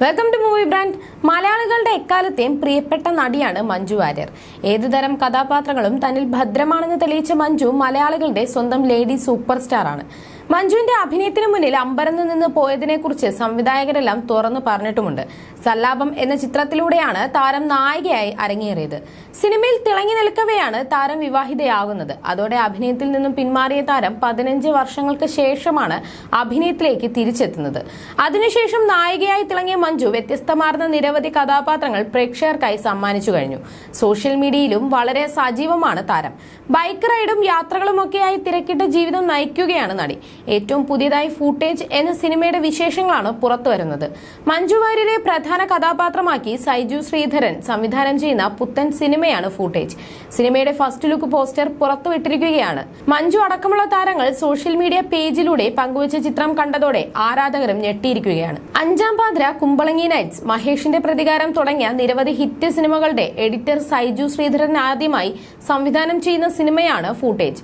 Welcome to movie brand മലയാളികളുടെ എക്കാലത്തെയും പ്രിയപ്പെട്ട നടിയാണ് മഞ്ജു വാര്യർ. ഏതുതരം കഥാപാത്രങ്ങളും തന്നിൽ ഭദ്രമാണെന്ന് തെളിയിച്ച മഞ്ജു മലയാളികളുടെ സ്വന്തം ലേഡി സൂപ്പർ സ്റ്റാർ ആണ് മഞ്ജുവിന്റെ അഭിനയത്തിന് മുന്നിൽ അമ്പരന്ന് നിന്ന് പോയതിനെക്കുറിച്ച് സംവിധായകരെല്ലാം തുറന്നു പറഞ്ഞിട്ടുമുണ്ട്. സല്ലാപം എന്ന ചിത്രത്തിലൂടെയാണ് താരം നായികയായി അരങ്ങേറിയത്. സിനിമയിൽ തിളങ്ങി നിൽക്കവെയാണ് താരം വിവാഹിതയാകുന്നത്. അതോടെ അഭിനയത്തിൽ നിന്നും പിന്മാറിയ താരം പതിനഞ്ച് വർഷങ്ങൾക്ക് ശേഷമാണ് അഭിനയത്തിലേക്ക് തിരിച്ചെത്തുന്നത്. അതിനുശേഷം നായികയായി തിളങ്ങിയ മഞ്ജു വ്യത്യസ്തമാർന്ന നിരവധി കഥാപാത്രങ്ങൾ പ്രേക്ഷകർക്കായി സമ്മാനിച്ചു കഴിഞ്ഞു. സോഷ്യൽ മീഡിയയിലും വളരെ സജീവമാണ് താരം. ബൈക്ക് റൈഡും യാത്രകളുമൊക്കെയായി തിരക്കിട്ട് ജീവിതം നയിക്കുകയാണ് നടി. ഏറ്റവും പുതിയതായി ഫൂട്ടേജ് എന്ന സിനിമയുടെ വിശേഷങ്ങളാണ് പുറത്തു വരുന്നത്. മഞ്ജു വാര്യരെ പ്രധാന കഥാപാത്രമാക്കി സൈജു ശ്രീധരൻ സംവിധാനം ചെയ്യുന്ന പുത്തൻ സിനിമയാണ് ഫൂട്ടേജ് സിനിമയുടെ ഫസ്റ്റ് ലുക്ക് പോസ്റ്റർ പുറത്തുവിട്ടിരിക്കുകയാണ്. മഞ്ജു അടക്കമുള്ള താരങ്ങൾ സോഷ്യൽ മീഡിയ പേജിലൂടെ പങ്കുവച്ച ചിത്രം കണ്ടതോടെ ആരാധകരും ഞെട്ടിയിരിക്കുകയാണ്. അഞ്ചാം പാതിര കുമ്പളങ്ങി നൈറ്റ്സ് മഹേഷിന്റെ പ്രതികാരം തുടങ്ങിയ നിരവധി ഹിറ്റ് സിനിമകളുടെ എഡിറ്റർ സൈജു ശ്രീധരൻ ആദ്യമായി സംവിധാനം ചെയ്യുന്ന സിനിമയാണ് ഫൂട്ടേജ്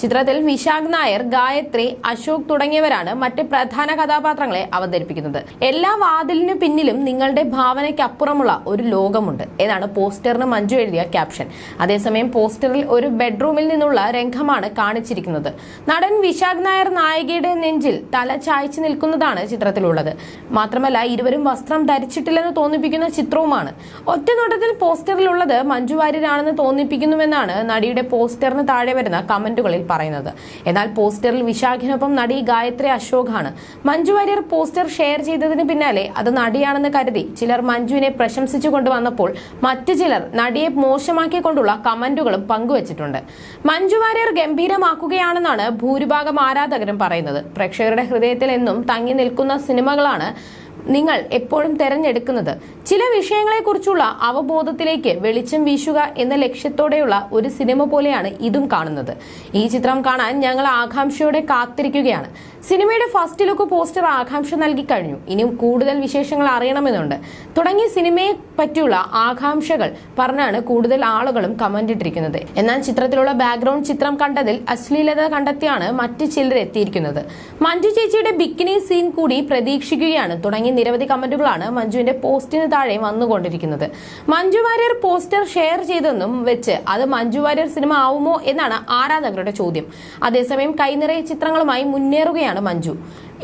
ചിത്രത്തിൽ വിശാഖ് നായർ ഗായത്രി അശോക് തുടങ്ങിയവരാണ് മറ്റ് പ്രധാന കഥാപാത്രങ്ങളെ അവതരിപ്പിക്കുന്നത്. എല്ലാ വാതിലിനു പിന്നിലും നിങ്ങളുടെ ഭാവനയ്ക്കപ്പുറമുള്ള ഒരു ലോകമുണ്ട് എന്നാണ് പോസ്റ്ററിന് മഞ്ജു എഴുതിയ ക്യാപ്ഷൻ. അതേസമയം പോസ്റ്ററിൽ ഒരു ബെഡ്റൂമിൽ നിന്നുള്ള രംഗമാണ് കാണിച്ചിരിക്കുന്നത്. നടൻ വിശാഖ് നായർ നായികയുടെ നെഞ്ചിൽ തല ചായ്ച്ചു നിൽക്കുന്നതാണ് ചിത്രത്തിലുള്ളത്. മാത്രമല്ല ഇരുവരും വസ്ത്രം ധരിച്ചിട്ടില്ലെന്ന് തോന്നിപ്പിക്കുന്ന ചിത്രവുമാണ്. ഒറ്റ നോട്ടത്തിൽ പോസ്റ്ററിലുള്ളത് മഞ്ജു വാര്യരാണെന്ന് തോന്നിപ്പിക്കുന്നുവെന്നാണ് നടിയുടെ പോസ്റ്ററിന് താഴെ വരുന്ന കമന്റുകളിൽ പറയുന്നത്. എന്നാൽ പോസ്റ്ററിൽ വിശാഖിനൊപ്പം നടി ഗായത്രി അശോകാണ്. മഞ്ജു വാര്യർ പോസ്റ്റർ ഷെയർ ചെയ്തതിന് പിന്നാലെ അത് നടിയാണെന്ന് കരുതി ചിലർ മഞ്ജുവിനെ പ്രശംസിച്ചു കൊണ്ടുവന്നപ്പോൾ മറ്റു ചിലർ നടിയെ മോശമാക്കിക്കൊണ്ടുള്ള കമന്റുകളും പങ്കുവച്ചിട്ടുണ്ട്. മഞ്ജു വാര്യർ ഗംഭീരമാക്കുകയാണെന്നാണ് ഭൂരിഭാഗം ആരാധകരും പറയുന്നത്. പ്രേക്ഷകരുടെ ഹൃദയത്തിൽ എന്നും തങ്ങി നിൽക്കുന്ന സിനിമകളാണ് നിങ്ങൾ എപ്പോഴും തെരഞ്ഞെടുക്കുന്നത്. ചില വിഷയങ്ങളെക്കുറിച്ചുള്ള അവബോധത്തിലേക്ക് വെളിച്ചം വീശുക എന്ന ലക്ഷ്യത്തോടെയുള്ള ഒരു സിനിമ പോലെയാണ് ഇതും കാണുന്നത്. ഈ ചിത്രം കാണാൻ ഞങ്ങൾ ആകാംക്ഷയോടെ കാത്തിരിക്കുകയാണ്. സിനിമയുടെ ഫസ്റ്റ് ലുക്ക് പോസ്റ്റർ ആകാംക്ഷ നൽകി കഴിഞ്ഞു. ഇനിയും കൂടുതൽ വിശേഷങ്ങൾ അറിയണമെന്നുണ്ട്. തുടങ്ങിയ സിനിമയെ പറ്റിയുള്ള ആകാംക്ഷകൾ പറഞ്ഞാണ് കൂടുതൽ ആളുകളും കമന്റ് ഇട്ടിരിക്കുന്നത്. എന്നാൽ ചിത്രത്തിലുള്ള ബാക്ക്ഗ്രൗണ്ട് ചിത്രം കണ്ടതിൽ അശ്ലീലത കണ്ടെത്തിയാണ് മറ്റു ചിലർ എത്തിയിരിക്കുന്നത് മഞ്ജു ചേച്ചിയുടെ ബിക്കിനി സീൻ കൂടി പ്രതീക്ഷിക്കുകയാണ്. തുടങ്ങി നിരവധി കമന്റുകളാണ് മഞ്ജുവിന്റെ പോസ്റ്റിന് താഴെ വന്നുകൊണ്ടിരിക്കുന്നത്. മഞ്ജു വാര്യർ പോസ്റ്റർ ഷെയർ ചെയ്തെന്നും വെച്ച് അത് മഞ്ജു വാര്യർ സിനിമ ആവുമോ എന്നാണ് ആരാധകരുടെ ചോദ്യം. അതേസമയം കൈനിറയ ചിത്രങ്ങളുമായി മുന്നേറുകയാണ് മഞ്ജു.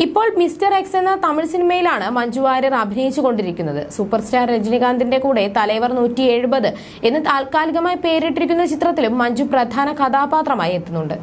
ഇപ്പോൾ മിസ്റ്റർ എക്സ് എന്ന തമിഴ് സിനിമയിലാണ് മഞ്ജു വാര്യർ അഭിനയിച്ചു കൊണ്ടിരിക്കുന്നത്. സൂപ്പർ സ്റ്റാർ രജനികാന്തിന്റെ കൂടെ തലൈവർ നൂറ്റി എഴുപത് എന്ന് താൽക്കാലികമായി പേരിട്ടിരിക്കുന്ന ചിത്രത്തിലും മഞ്ജു പ്രധാന കഥാപാത്രമായി എത്തുന്നുണ്ട്.